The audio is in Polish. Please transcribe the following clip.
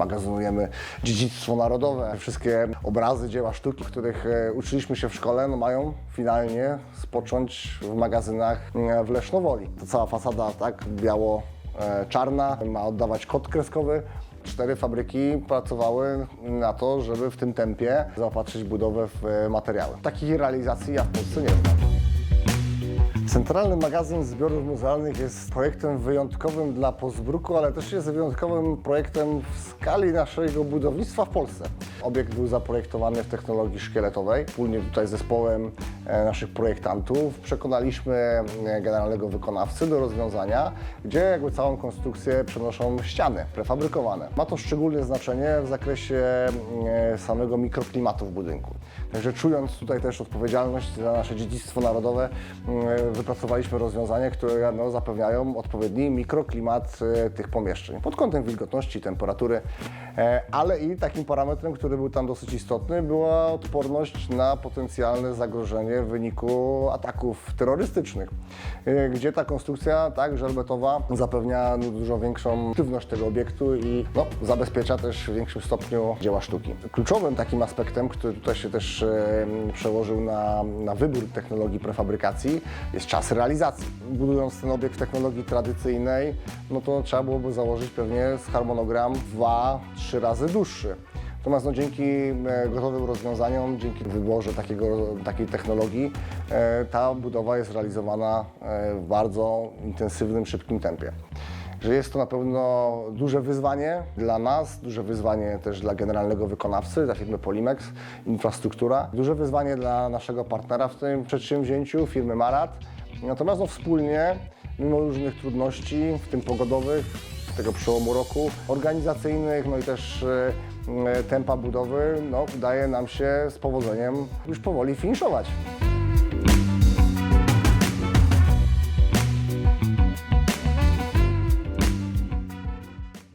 magazynujemy dziedzictwo narodowe. Wszystkie obrazy, dzieła sztuki, których e, uczyliśmy się w szkole, no mają finalnie spocząć w magazynach e, w Lesznowoli. To cała fasada tak biało-czarna ma oddawać kod kreskowy. Cztery fabryki pracowały na to, żeby w tym tempie zaopatrzyć budowę w e, materiały. Takich realizacji ja w Polsce nie znam. Centralny Magazyn Zbiorów Muzealnych jest projektem wyjątkowym dla Pozbruku, ale też jest wyjątkowym projektem w skali naszego budownictwa w Polsce. Obiekt był zaprojektowany w technologii szkieletowej. Wspólnie tutaj z zespołem e, naszych projektantów przekonaliśmy e, generalnego wykonawcy do rozwiązania, gdzie jakby całą konstrukcję przenoszą ściany prefabrykowane. Ma to szczególne znaczenie w zakresie e, samego mikroklimatu w budynku. Także czując tutaj też odpowiedzialność za nasze dziedzictwo narodowe, wypracowaliśmy rozwiązania, które no, zapewniają odpowiedni mikroklimat e, tych pomieszczeń pod kątem wilgotności, temperatury, e, ale i takim parametrem, który był tam dosyć istotny, była odporność na potencjalne zagrożenie w wyniku ataków terrorystycznych, e, gdzie ta konstrukcja, tak, żelbetowa, zapewnia no, dużo większą sztywność tego obiektu i no, zabezpiecza też w większym stopniu dzieła sztuki. Kluczowym takim aspektem, który tutaj się też przełożył na, na wybór technologii prefabrykacji, jest czas realizacji. Budując ten obiekt w technologii tradycyjnej, no to trzeba byłoby założyć pewnie harmonogram dwa, trzy razy dłuższy. Natomiast no, dzięki e, gotowym rozwiązaniom, dzięki wyborze takiego, takiej technologii, e, ta budowa jest realizowana e, w bardzo intensywnym, szybkim tempie że jest to na pewno duże wyzwanie dla nas, duże wyzwanie też dla generalnego wykonawcy, dla firmy Polimex, infrastruktura, duże wyzwanie dla naszego partnera w tym przedsięwzięciu, firmy Marat. Natomiast no, wspólnie, mimo różnych trudności, w tym pogodowych, tego przełomu roku, organizacyjnych, no i też e, e, tempa budowy, no, udaje nam się z powodzeniem już powoli finiszować.